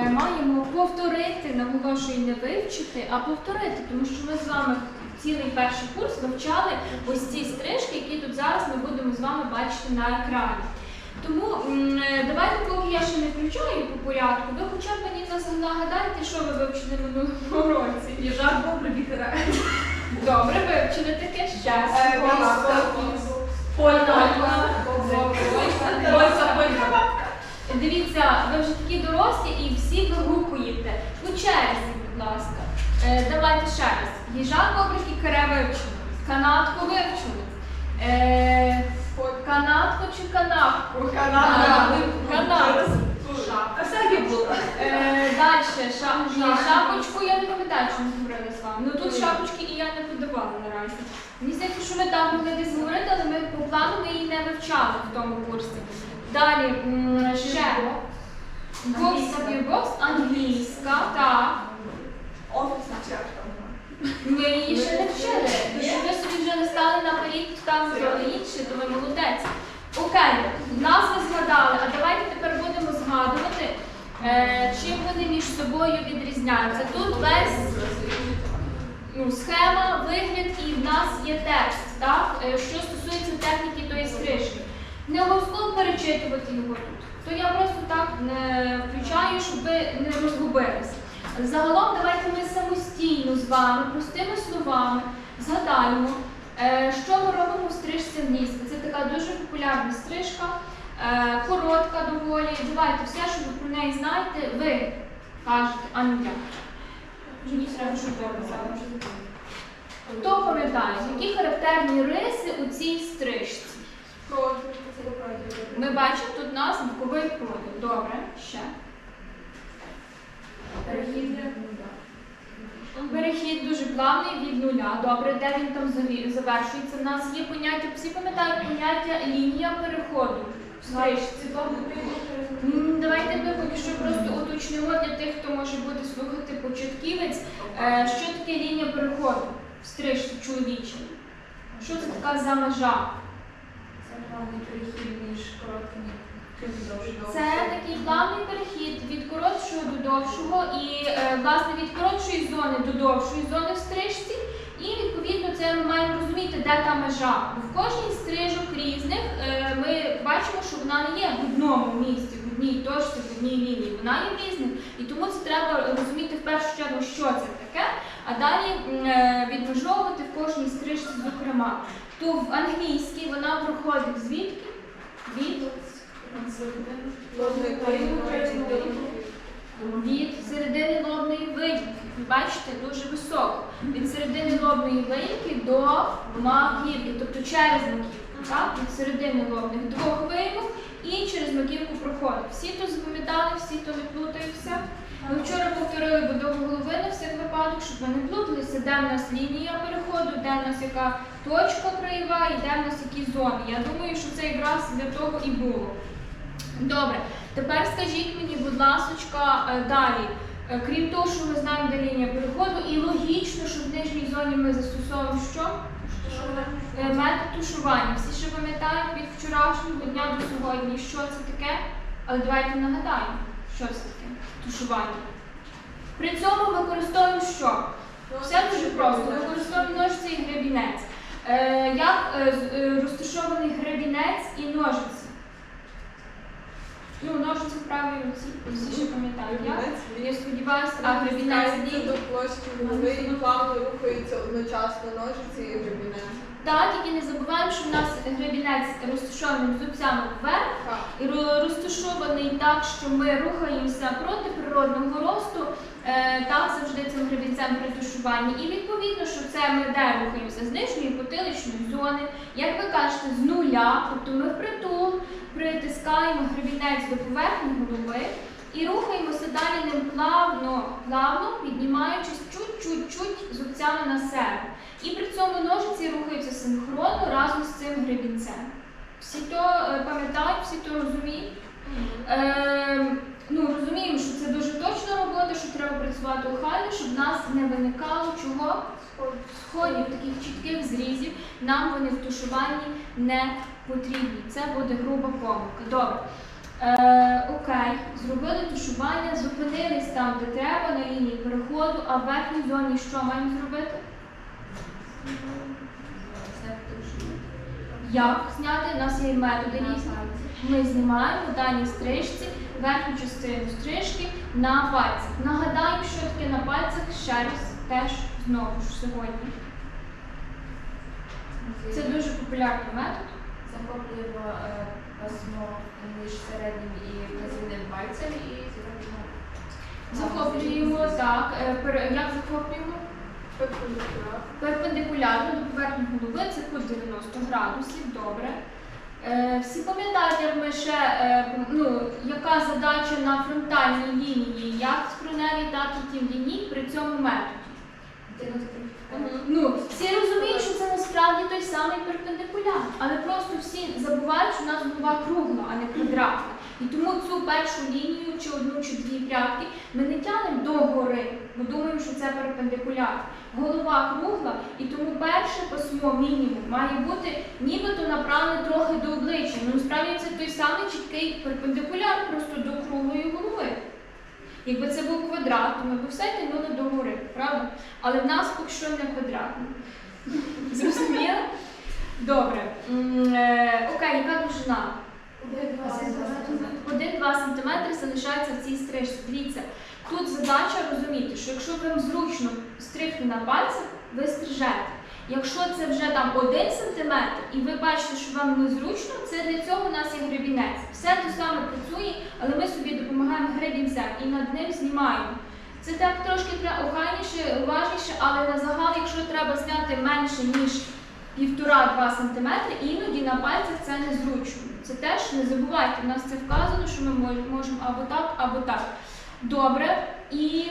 Маємо повторити, наголошую, не вивчити, а повторити, тому що ми з вами цілий перший курс вивчали ось ці стрижки, які тут зараз ми будемо з вами бачити на екрані. Тому е, давайте, поки я ще не включаю по порядку, ви хоча б мені нас- нагадайте, що ви вивчили минулого році. Їжак добре літера. Добре, вивчили таке ще. Е, Польська. Полька. Полька, полька. Дивіться, ви вже такі дорослі і всі вигукуєте. По черзі, будь ласка. Е, давайте ще раз. Їжак, бобрик і каре вивчили. Канатку вивчили. Е, канатку чи канапку? Канатку. Канатку. А всяке було. Е, далі, ша, ні, шапочку я не пам'ятаю, що ми говорили з вами. Ну тут шапочки і я не подавала наразі. Мені здається, що ми там могли десь говорити, але ми по плану ми її не вивчали в тому курсі. Далі м, ще бокс, бокс, англійська, так. Офісна чашка. Ми її ще не вчили. Тому що ви собі вже не стали наперед, там взяли інші, то ви молодець. Окей, назви згадали, а давайте тепер будемо згадувати, е, чим вони між собою відрізняються. Тут весь ну, схема, вигляд і в нас є текст, так? Е, що стосується техніки тої стрижки. Не обов'язково перечитувати його тут. То я просто так не включаю, щоб ви не розгубилися. Загалом давайте ми самостійно з вами, простими словами, згадаємо, е, що ми робимо в стрижці англійська. Це така дуже популярна стрижка, е, коротка доволі. Давайте все, що ви про неї знаєте, ви кажете, а не я. Мені треба, щоб ви казали. Хто пам'ятає, які характерні риси у цій стрижці? Ми бачимо тут нас боковий проділ. Добре, ще. Перехід Перехід дуже плавний від нуля. Добре, де він там завершується? У нас є поняття, всі пам'ятають поняття лінія переходу стрижці. Давайте ми поки що просто уточнимо для тих, хто може бути слухати початківець, е, що таке лінія переходу в стрижці. Що це така за межа? Це такий плавний перехід від коротшого до довшого, і е, власне від коротшої зони до довшої зони в стрижці. І відповідно це ми маємо розуміти, де та межа. Бо в кожній стрижок різних е, ми бачимо, що вона не є в одному місці, в одній точці, в одній лінії. Вона є в різних. І тому це треба розуміти в першу чергу, що це таке, а далі е, відмежовувати в кожній стрижці, зокрема. То в англійській вона проходить звідки? Від від середини лобної виїмки. Бачите, дуже високо. Від середини лобної виїмки до маківки, тобто через маківку. Так? Від середини лобних двох виїмок і через маківку проходить. Всі то запам'ятали, всі то не плутаються. Ми вчора повторили будову голови на всіх випадок, щоб ви не плуталися, де в нас лінія переходу, де в нас яка точка краєва і де в нас які зони. Я думаю, що це якраз для того і було. Добре, тепер скажіть мені, будь ласка, е, далі. Е, Крім того, що ми знаємо, де лінія переходу, і логічно, що в нижній зоні ми застосовуємо що? Е, Метод тушування. Всі ще пам'ятають від вчорашнього дня до сьогодні, що це таке? Але давайте нагадаємо, що це таке тушування. При цьому використовуємо що? Все дуже просто. Використовуємо ножиці і гребінець. Е, як е, е, розташований гребінець і ножиці? Ну, ножиці в правій руці, всі ще пам'ятають. Як? Я сподіваюся, а гребінець до площі голови і плавно рухаються одночасно ножиці і гребінець. Так, тільки не забуваємо, що в нас гребінець розташований зубцями вверх і розташований так, що ми рухаємося проти природного росту, е, так завжди цим гребінцем при тушуванні. І відповідно, що це ми де рухаємося? З нижньої потиличної зони, як ви кажете, з нуля, тобто ми впритул притискаємо гребінець до поверхні голови і рухаємося далі ним плавно, плавно піднімаючись чуть-чуть-чуть зубцями на себе. І при цьому ножиці рухаються синхронно разом з цим гребінцем. Всі то е, пам'ятають, всі то розуміють. Е, ну, розуміємо, що це дуже точна робота, що треба працювати охайно, щоб в нас не виникало чого сходів, таких чітких зрізів. Нам вони в тушуванні не потрібні. Це буде груба помилка. Добре. Е, окей, зробили тушування, зупинились там, де треба, на лінії переходу, а в верхній зоні що маємо зробити? Як зняти? У нас є методи різні. Ми знімаємо даній стрижці верхню частину стрижки на пальцях. Нагадаємо, що таке на пальцях ще раз теж знову ж сьогодні. Це дуже популярний метод. Захоплюємо е, пасмо між середнім і вказівним пальцем і зробимо. Захоплюємо так. е, Як захоплюємо? Перпендикулярно до поверхні голови це кут 90 градусів, добре. Е, всі пам'ятають, як ми ще, е, ну, яка задача на фронтальній лінії, як скроневій та кутів ліній при цьому методі. Ну, всі розуміють, що це насправді той самий перпендикуляр, але просто всі забувають, що у нас голова кругла, а не квадратна. І тому цю першу лінію, чи одну, чи дві прядки ми не тягнемо догори, бо думаємо, що це перпендикуляр. Голова кругла, і тому перше пасмо мінімум має бути нібито направлене трохи до обличчя. Ну насправді це той самий чіткий перпендикуляр, просто до круглої голови. Якби це був квадрат, то ми б все тягнули догори, правда? Але в нас поки що не квадратний. Зрозуміло? Добре. Е, Окей, яка довжина? 1-2 см залишається в цій стрижці. Дивіться, тут задача розуміти, що якщо вам зручно стригти на пальцях, ви стрижете. Якщо це вже там 1 см і ви бачите, що вам незручно, це для цього у нас є гребінець. Все те саме працює, але ми собі допомагаємо гребінцем і над ним знімаємо. Це так трошки треба охайніше, уважніше, але на загал, якщо треба зняти менше, ніж 1,5-2 см, іноді на пальцях це незручно. Це теж не забувайте, в нас це вказано, що ми можемо або так, або так. Добре. І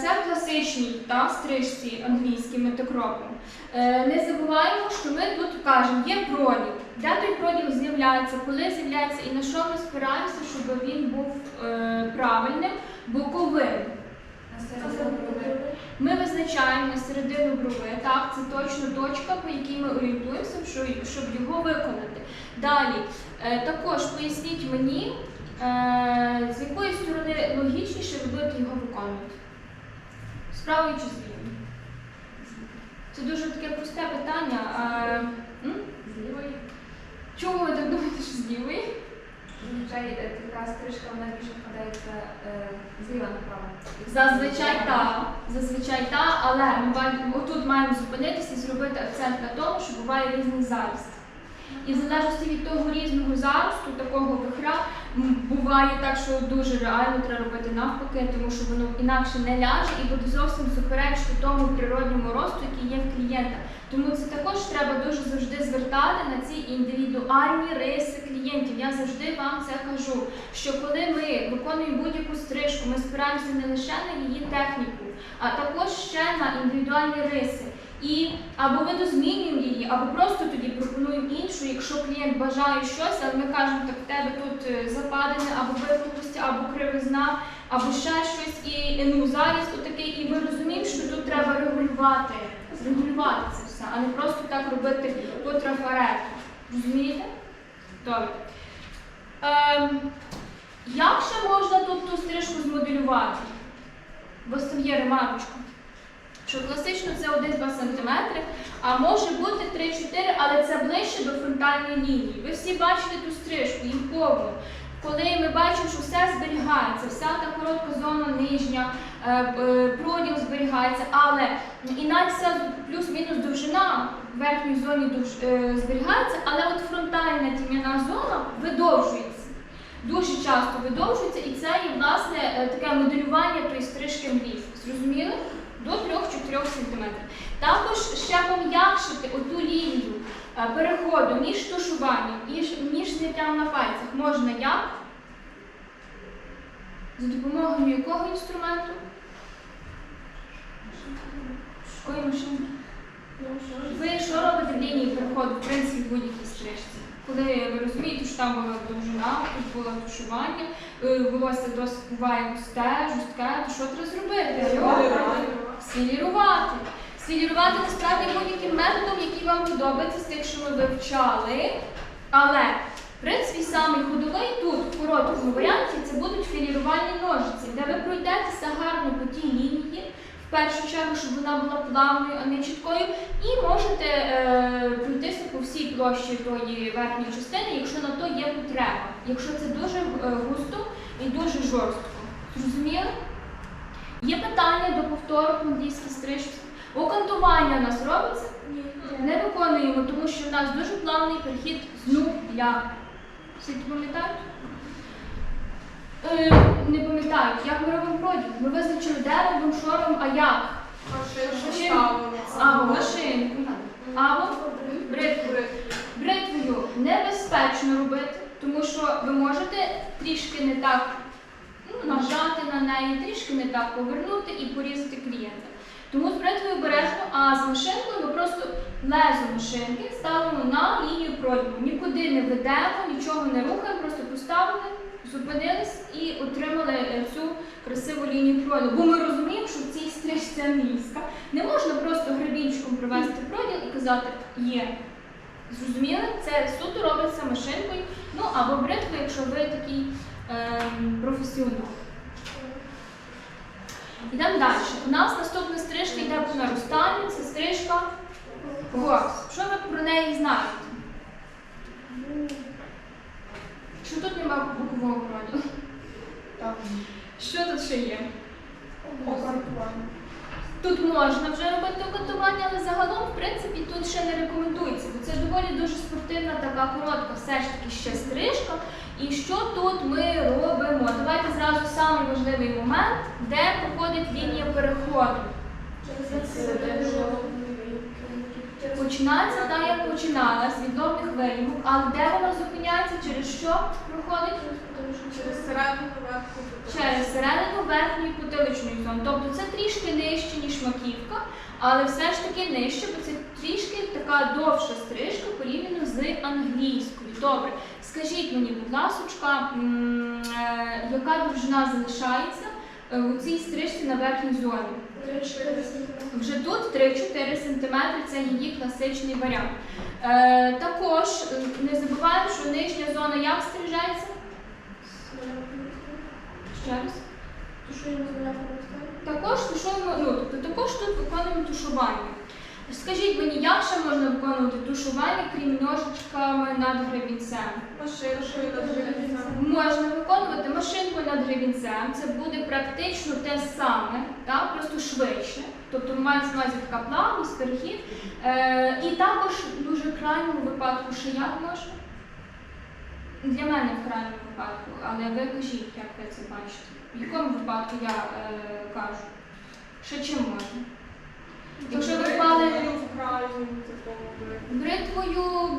це в класичній та, стрижці англійській метакропом. Е, не забуваємо, що ми тут кажемо, є проділ. Де той проділ з'являється, коли з'являється і на що ми спираємося, щоб він був е, правильним, боковим. Ми визначаємо на середину брови, так, це точно точка, по якій ми орієнтуємося, щоб його виконати. Далі, е, також поясніть мені, е, з якої сторони логічніше будете його виконувати. З чи з? Це дуже таке просте питання. Е. З лівої. Чому ви так думаєте, що з лівої? Зазвичай е, така стрижка вона більше вкладається е, зліва направо. Зазвичай так, зазвичай так, але ми отут маємо зупинитися і зробити акцент на тому, що буває різний заріст. І в залежності від того різного заросту, такого вихра, буває так, що дуже реально треба робити навпаки, тому що воно інакше не ляже і буде зовсім суперечити тому природньому росту, який є в клієнта. Тому це також треба дуже завжди звертати на ці індивідуальні риси клієнтів. Я завжди вам це кажу. Що коли ми виконуємо будь-яку стрижку, ми спираємося не лише на її техніку, а також ще на індивідуальні риси. І або видозмінюємо її, або просто тоді пропонуємо іншу, якщо клієнт бажає щось, але ми кажемо, так в тебе тут е, западини, або випуклості, або кривизна, або ще щось, і ну, заріз отакий, і ми розуміємо, що тут треба регулювати, регулювати це все, а не просто так робити по трафарету. Розумієте? Добре. Ем, як ще можна тут ту стрижку змоделювати? У вас там є ремарочка. Що класично це 1-2 см, а може бути 3-4, але це ближче до фронтальної лінії. Ви всі бачите ту стрижку, їм повну. Коли ми бачимо, що все зберігається, вся та коротка зона нижня, е, е, проділ зберігається, але і навіть плюс-мінус довжина в верхній зоні е, зберігається, але от фронтальна тім'яна зона видовжується. Дуже часто видовжується, і це є власне таке моделювання тої стрижки мрів. Зрозуміли? До 3-4 см. Також ще пом'якшити оту лінію е, переходу між тушуванням і між зняттям на пальцях можна як? За допомогою якого інструменту? Ви що робите в лінії переходу, в принципі, в будь-якій стрижці? Коли ви розумієте, що там була довжина, тут було тушування, е, волосся досить буває густе, жорстке, то що треба зробити? Свілірувати. Свілірувати насправді будь-яким методом, який вам подобається з тих, що ми вивчали. Але В принципі, самий ходовий тут, в короткому варіанті, це будуть філірувальні ножиці, де ви пройдетеся гарно по тій лінії, в першу чергу, щоб вона була плавною, а не чіткою, і можете е, пройтися по всій площі тої верхньої частини, якщо на то є потреба, якщо це дуже е, густо і дуже жорстко. Зрозуміли? Є питання до повтору по англійській стрижці. Окантування у нас робиться? Ні. Не виконуємо, тому що в нас дуже плавний перехід з нуля. Всі пам'ятають? Е, не пам'ятають, як ми робимо проділ. Ми визначили, де робимо, що робимо, а як. Ставимо. Або машинку, або бритвою. Бритвою небезпечно робити, тому що ви можете трішки не так ну, нажати на неї, трішки не так повернути і порізати клієнта. Тому з бритвою обережно, а з машинкою ми просто лезо машинки ставимо на лінію проділу. Нікуди не ведемо, нічого не рухаємо, просто поставили, зупинились і отримали е, цю красиву лінію проділу. Бо ми розуміємо, що в цій стрижці англійська не можна просто гребінчиком провести проділ і казати є. Зрозуміли? Це суто робиться машинкою, ну або бритвою, якщо ви такий ем, професіонал. Йдемо далі. У нас наступна стрижка йде по наростанню, це стрижка горс. Що ви про неї знаєте? Що тут немає бокового проділу? Що тут ще є? Окантування. Тут можна вже робити окантування, але загалом, в принципі, тут ще не рекомендується, бо це доволі дуже спортивна, така коротка, все ж таки ще стрижка. І що тут ми робимо? Давайте зразу самий важливий момент, де проходить лінія переходу. Починається так, як починалась від лобних виїмок, але де вона зупиняється, через що проходить? Через середину верхню. Через середину верхньої потиличної зони. Тобто це трішки нижче, ніж маківка, але все ж таки нижче, бо це трішки така довша стрижка порівняно з англійською. Добре, скажіть мені, будь ласочка, е, яка довжина залишається е, у цій стрижці на верхній зоні? Вже тут 3-4 см це її класичний варіант. Е, також е, не забуваємо, що нижня зона як стрижається? Ще раз. Також тушуємо, ну, тобто також тут виконуємо тушування. Скажіть мені, як ще можна виконувати тушування, крім ножичками над гребінцем? Машинкою над гребінцем. Можна виконувати машинкою над гребінцем. Це буде практично те саме, так? просто швидше. Тобто мається на увазі така плавність, перехід. Е, і також в дуже крайньому випадку ще як можна? Для мене в крайньому випадку, але ви кажіть, як ви це бачите. В якому випадку я е, кажу? Ще чим можна? Якщо ви впали Бритвою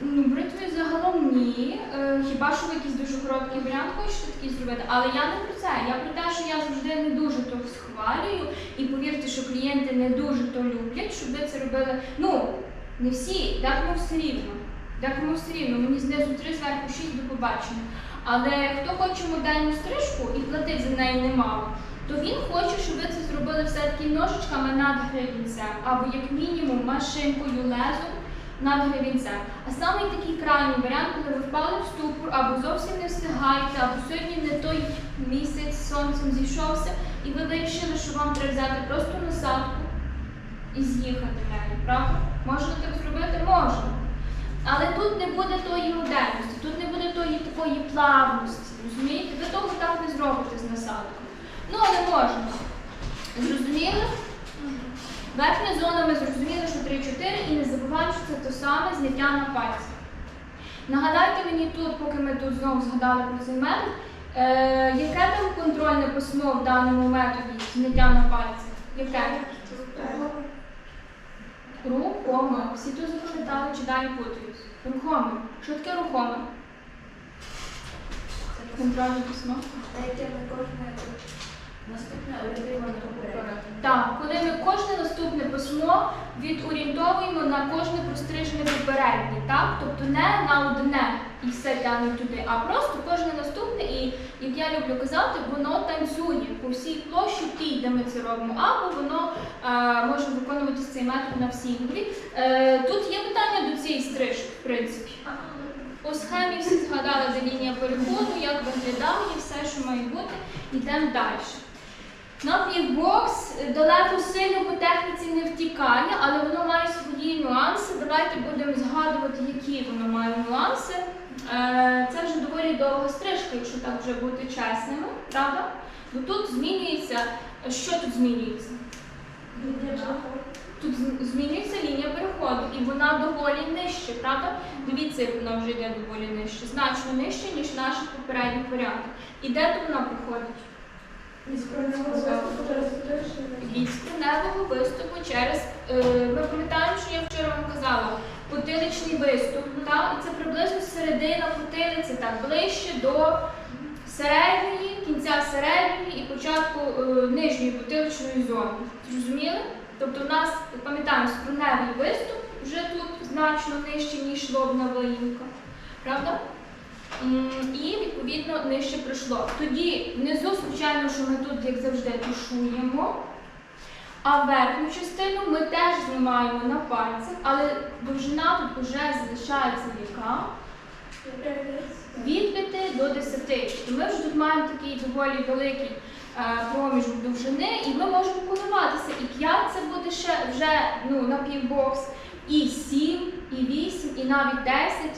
ну бритвою загалом ні. Е, хіба що ви якийсь дуже короткий варіант хочете такий зробити? Але я не про це. Я про те, що я завжди не дуже то схвалюю. І повірте, що клієнти не дуже то люблять, щоб ви це робили. Ну, не всі, декому все рівно. Декому все рівно. Мені знизу три, зверху шість до побачення. Але хто хоче модельну стрижку і платить за неї немало, то він хоче, щоб ви це зробили все-таки ножичками над гребінцем, або як мінімум машинкою лезом над гребінцем. А саме такий крайній варіант, коли ви впали в ступор, або зовсім не встигаєте, або сьогодні не той місяць сонцем зійшовся, і ви вирішили, що вам треба взяти просто насадку і з'їхати нею, правда? Можна так зробити? Можна. Але тут не буде тої модерності, тут не буде тої такої плавності. Розумієте? Ви того так не зробите з насадкою. Ну, але можна. Зрозуміли? Верхня зона ми зрозуміли, що 3-4, і не забуваємо, що це те саме зняття на пальці. Нагадайте мені тут, поки ми тут знову згадали про цей метод, е, яке там контрольне письмо в даному методі зняття на пальці? Яке? Рухоме. Всі тут запам'ятали чи далі путаюсь? Рухоме. Що таке рухоме? Контрольне письмо. Наступне орієнтовано. Так, коли ми кожне наступне письмо відорієнтовуємо на кожне прострижене попереднє, так? Тобто не на одне і все тягне туди, а просто кожне наступне, і як я люблю казати, воно танцює по всій площі тій, де ми це робимо, або воно е, може виконуватися цей метод на всій грі. Е, тут є питання до цієї стрижки, в принципі. По схемі всі згадали, де лінія переходу, як виглядає, все, що має бути. Йдемо далі. Напівбокс далеко сильно по техніці не втікає, але воно має свої нюанси. Давайте будемо згадувати, які воно має нюанси. Е, Це вже доволі довга стрижка, якщо так вже бути чесними, правда? Бо тут змінюється. Що тут змінюється? Тут змінюється лінія переходу, і вона доволі нижче, правда? Дивіться, як вона вже йде доволі нижче, значно нижче, ніж в наших попередніх варіантах. І де тут вона проходить? Від скроневого виступу через. Е, ми пам'ятаємо, що я вчора вам казала, потиличний виступ, і це приблизно середина потилиці, так, ближче до середньої, кінця середньої і початку е, нижньої потиличної зони. Зрозуміли? Тобто в нас, пам'ятаємо, скроневий виступ вже тут значно нижче, ніж лобна виїмка. Правда? І відповідно нижче пройшло. Тоді внизу, звичайно, що ми тут, як завжди, тушуємо. А верхню частину ми теж знімаємо на пальцях, але довжина тут вже залишається яка? Від 5 до 10. Тобто ми вже тут маємо такий доволі великий е, проміжок довжини, і ми можемо коливатися. І 5 це буде ще вже ну, на півбокс, і 7, і 8, і навіть 10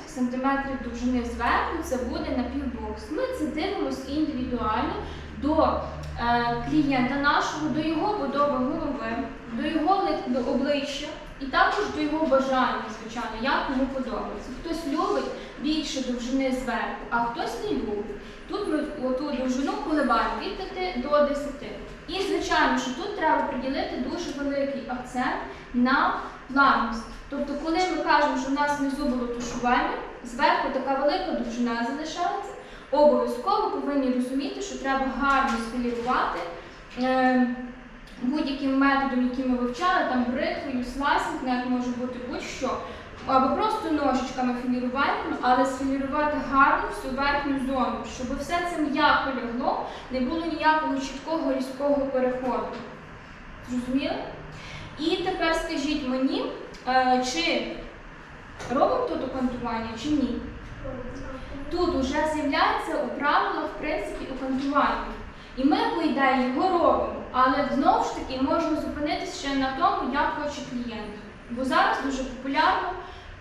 сантиметрів довжини зверху це буде на півбокс. Ми це дивимося індивідуально до е, клієнта нашого, до його будови голови, до його обличчя і також до його бажання, звичайно, як йому подобається. Хтось любить більше довжини зверху, а хтось не любить. Тут ми оту довжину коливаємо від 5 до 10. І, звичайно, що тут треба приділити дуже великий акцент на плавність. Тобто, коли ми кажемо, що в нас внизу було тушування, зверху така велика довжина залишається, обов'язково повинні розуміти, що треба гарно сфілірувати е, будь-яким методом, який ми вивчали, там бритвою, слайсинг, навіть може бути будь-що. Або просто ножичками філірувальними, але сфілірувати гарно всю верхню зону, щоб все це м'яко лягло, не було ніякого чіткого різкого переходу. Зрозуміли? І тепер скажіть мені, чи робимо тут окантування, чи ні? Тут вже з'являється у правилах, в принципі, окантування. І ми, по ідеї, його робимо, але знову ж таки можемо зупинитися ще на тому, як хоче клієнт. Бо зараз дуже популярно,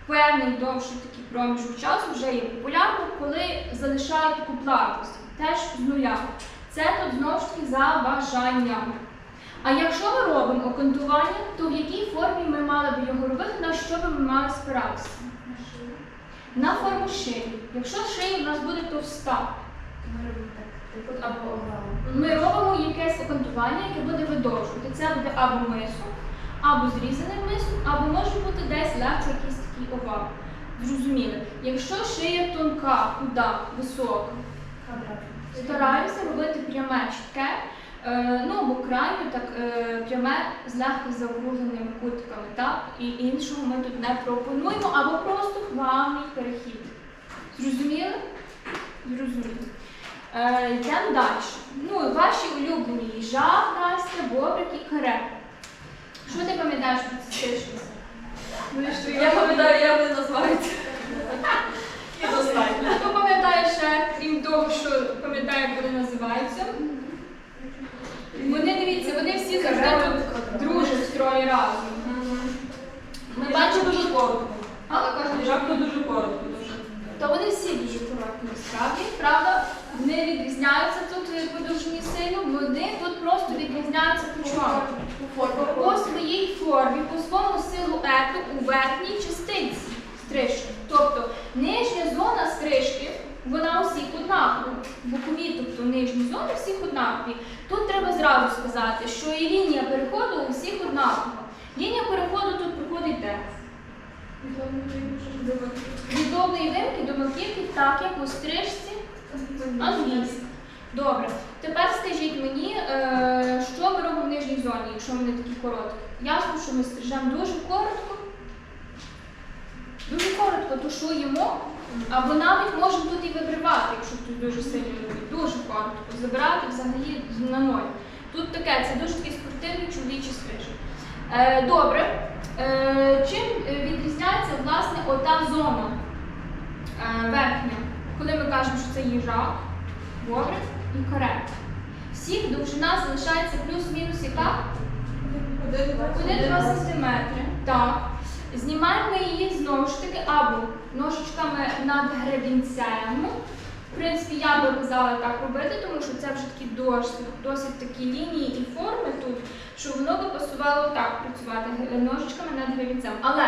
певний довший такий проміжок часу вже є популярно, коли залишають таку плавність, теж з нуля. Це тут знову ж таки за бажанням. А якщо ми робимо окантування, то в якій формі ми мали б його робити, на що би ми мали спиратися? На форму шиї. Якщо шия в нас буде товста, Ми робимо якесь окантування, яке буде видовжувати. Це буде або мисом, або зрізаним мисом, або може бути десь легко якийсь такий овал. Зрозуміли? Якщо шия тонка, худа, висока, стараюся робити пряме чітке, ну або крайньо так е, пряме з легко заокругленими кутиками, так? І іншого ми тут не пропонуємо, або просто плавний перехід. Зрозуміли? Зрозуміли. Е, йдемо далі. Ну, ваші улюблені їжа, Настя, бобрик і каре. Що ти пам'ятаєш про ці стишки? Я пам'ятаю, як вони називаються. Хто пам'ятає ще, крім того, що пам'ятає, як вони називаються? Вони дивіться, вони всі завжди тут дружать в троє разом. Ми бачимо дуже коротко. Але кожен Жарко дуже коротко. То вони всі дуже короткі насправді, правда? Не відрізняються тут е, по довжині сильно, вони тут просто відрізняються по чому? По своїй формі, по своєму силуету у верхній частинці стрижки. Тобто нижня зона стрижки, вона усіх однакова. Бокові, тобто нижні зони всіх однакові. Тут треба зразу сказати, що і лінія переходу у всіх однакова. Лінія переходу тут проходить де? Від довгої вимки до маківки, так як у стрижці англійська. Добре. Тепер скажіть мені, е, що ми робимо в нижній зоні, якщо вони такі короткі? Ясно, що ми стрижемо дуже коротко. Дуже коротко тушуємо, або навіть можемо тут і вибривати, якщо дуже сильно любить. Дуже коротко. Забирати взагалі на ноль. Тут таке, це дуже такий спортивний чоловічий стриж. Е, добре. Е, чим е, відрізняється власне ота зона? е, верхня, коли ми кажемо, що це їжак, бобрик і карет. Всіх довжина залишається плюс-мінус яка? Один 1-2 см. Так. Знімаємо її знову ж таки або ножичками над гребінцем. В принципі, я би казала так робити, тому що це вже такі досить, такі лінії і форми тут, що воно би пасувало так працювати ножичками над гребінцем. Але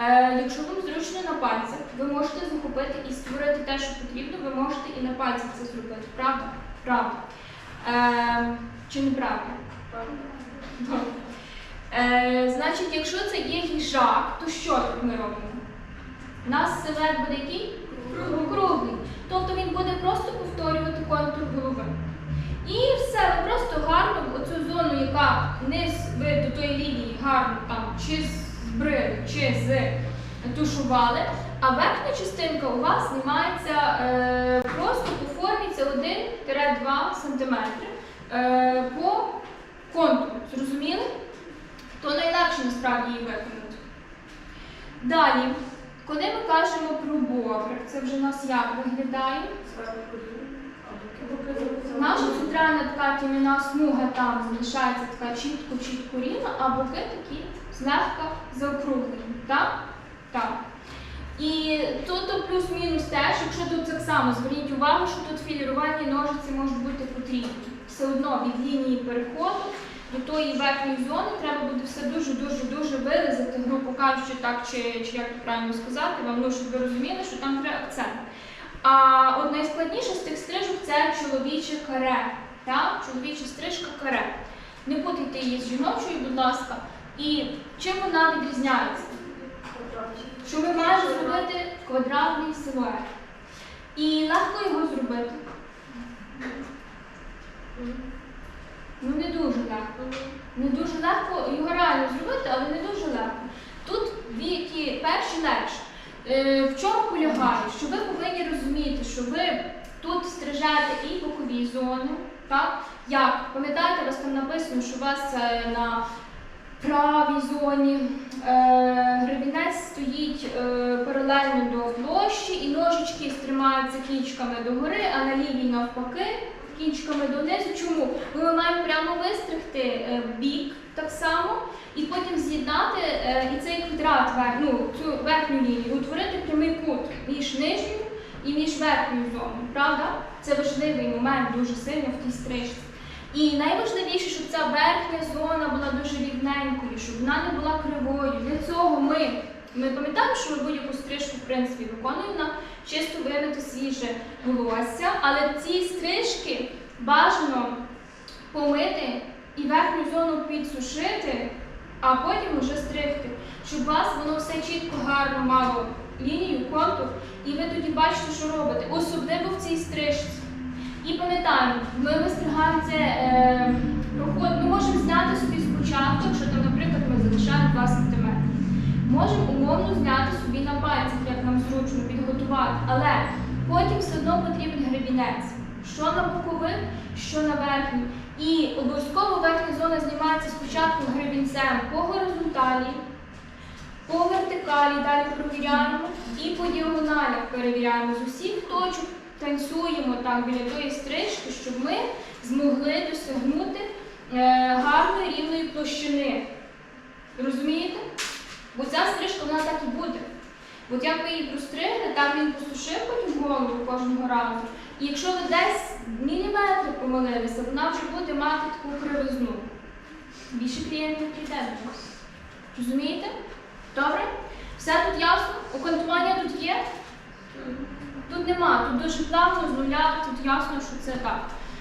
е, якщо вам зручно на пальцях, ви можете захопити і створити те, що потрібно, ви можете і на пальцях це зробити. Правда? Правда. Е, чи неправда? Добре. Е, значить, якщо це є їжак, то що ми робимо? У нас силует буде який? Круглий. Тобто він буде просто повторювати контур голови. І все, ви просто гарно оцю зону, яка низ ви до тої лінії гарно там чи збрили, чи з тушували, а верхня частинка у вас знімається е, просто по формі це 1-2 см е, по контуру. Зрозуміли? То найлегше насправді її виконати. Далі, коли ми кажемо про бобрик, це вже у нас як виглядає? Наша центральна така тім'яна смуга там залишається така чітко-чітко рівна, а боки такі злегка заокруглені. Так? Так. І тут плюс-мінус теж, якщо тут так само, зверніть увагу, що тут філірувальні ножиці можуть бути потрібні. Все одно від лінії переходу до тої верхньої зони треба буде все дуже-дуже дуже вирізати, грубо кажучи, так чи, чи як правильно сказати, вам ну, щоб ви розуміли, що там треба акцент. А от найскладніше з тих стрижок це чоловіче каре. Так? Чоловіча стрижка каре. Не путайте її з жіночою, будь ласка. І чим вона відрізняється? Що ми маємо зробити квадратний силует. І легко його зробити. Ну не дуже легко. Не дуже легко його реально зробити, але не дуже легко. Тут віки перші легше. В чому полягає? Що ви повинні розуміти, що ви тут стрижете і бокові зони, так? Як? Пам'ятаєте, у вас там написано, що у вас е, на правій зоні е, гребінець стоїть е, паралельно до площі, і ножички стримаються кінчиками догори, а на лівій навпаки кінчиками донизу. Чому? Бо ми маємо прямо вистригти е, бік так само, і потім з'єднати е, і цей квадрат, ну, цю верхню лінію, утворити прямий кут між нижньою і між верхньою зоною. Правда? Це важливий момент дуже сильно в тій стрижці. І найважливіше, щоб ця верхня зона була дуже рівненькою, щоб вона не була кривою. Для цього ми, ми пам'ятаємо, що ми будь-яку стрижку в принципі виконуємо на чисто вимити свіже волосся, але ці стрижки бажано помити і верхню зону підсушити, а потім вже стригти, щоб у вас воно все чітко гарно мало лінію, контур, і ви тоді бачите, що робите, особливо в цій стрижці. І пам'ятаємо, ми вистригаємо це е, проход. Ми можемо зняти собі спочатку, якщо там, наприклад, ми залишаємо 2 см. Можемо умовно зняти собі на пальцях, як нам зручно підготувати, але потім все одно потрібен гребінець. Що на бокових, що на верхній. І обов'язково верхня зона знімається спочатку гребінцем по горизонталі, по вертикалі, далі провіряємо і по діагоналях перевіряємо з усіх точок танцюємо так біля тої стрижки, щоб ми змогли досягнути е, гарної рівної площини. Розумієте? Бо ця стрижка вона так і буде. От як ви її простригли, так він посушив потім голову кожного разу. І якщо ви десь міліметр помилилися, вона вже буде мати таку кривизну. Більше клієнтів прийде до вас. Розумієте? Добре? Все тут ясно? Окантування тут є? Тут нема, тут дуже плавно з нуля, тут ясно, що це так.